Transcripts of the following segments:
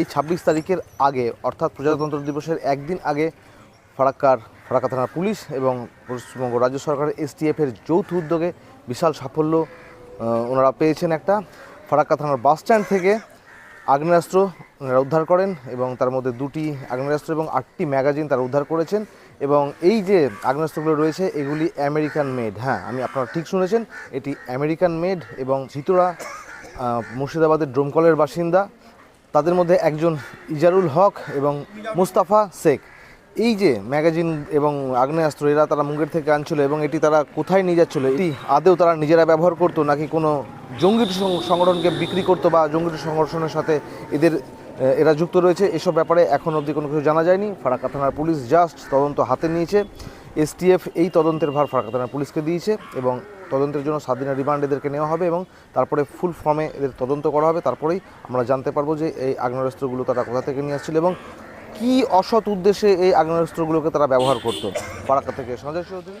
এই ছাব্বিশ তারিখের আগে, অর্থাৎ প্রজাতন্ত্র দিবসের একদিন আগে, ফারাক্কার, ফারাক্কা থানার পুলিশ এবং পশ্চিমবঙ্গ রাজ্য সরকারের এসটিএফের যৌথ উদ্যোগে বিশাল সাফল্য ওনারা পেয়েছেন একটা। ফারাক্কা থানার বাস স্ট্যান্ড থেকে আগ্নেয়াস্ত্র ওনারা উদ্ধার করেন এবং তার মধ্যে দুটি আগ্নেয়াস্ত্র এবং আটটি ম্যাগাজিন তারা উদ্ধার করেছেন এবং এই যে আগ্নেয়াস্ত্রগুলো রয়েছে, এগুলি আমেরিকান মেড। হ্যাঁ আমি আপনারা ঠিক শুনেছেন, এটি আমেরিকান মেড এবং জিতুরা মুর্শিদাবাদের ডোমকলের বাসিন্দা। তাদের মধ্যে একজন ইজারুল হক এবং মুস্তাফা শেখ। এই যে ম্যাগাজিন এবং আগ্নেয়াস্ত্র, এরা তারা মুঙ্গের থেকে আনছিল এবং এটি তারা কোথায় নিয়ে যাচ্ছিল? এটি আদেও তারা নিজেরা ব্যবহার করতো নাকি কোনো জঙ্গি সংগঠনকে বিক্রি করতো বা জঙ্গি সংগঠনের সাথে এদের এরা যুক্ত রয়েছে? এসব ব্যাপারে এখন অবধি কোনো কিছু জানা যায়নি। ফারাক্কা থানার পুলিশ জাস্ট তদন্ত হাতে নিয়েছে। এসটিএফ এই তদন্তের ভার ফারাক্কা থানার পুলিশকে দিয়েছে এবং তদন্তের জন্য সাত দিনের রিমান্ড এদেরকে নেওয়া হবে এবং তারপরে ফুল ফর্মে এদের তদন্ত করা হবে। তারপরেই আমরা জানতে পারব যে এই আগ্নেয়াস্ত্রগুলো তারা কোথা থেকে নিয়ে আসছিল এবং কি অসৎ উদ্দেশ্যে এই আগ্নেয়াস্ত্রগুলোকে তারা ব্যবহার করতো। ফারাক্কা থেকে চৌধুরী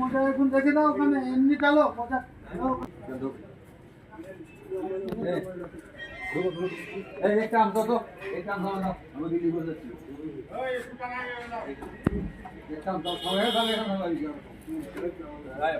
মোজা এখন দেখে দাও ওখানে এমনি চালো মোজা দাও। এই কাম তো এক কাম দাও দাও সবাই এখানে লাগি আয়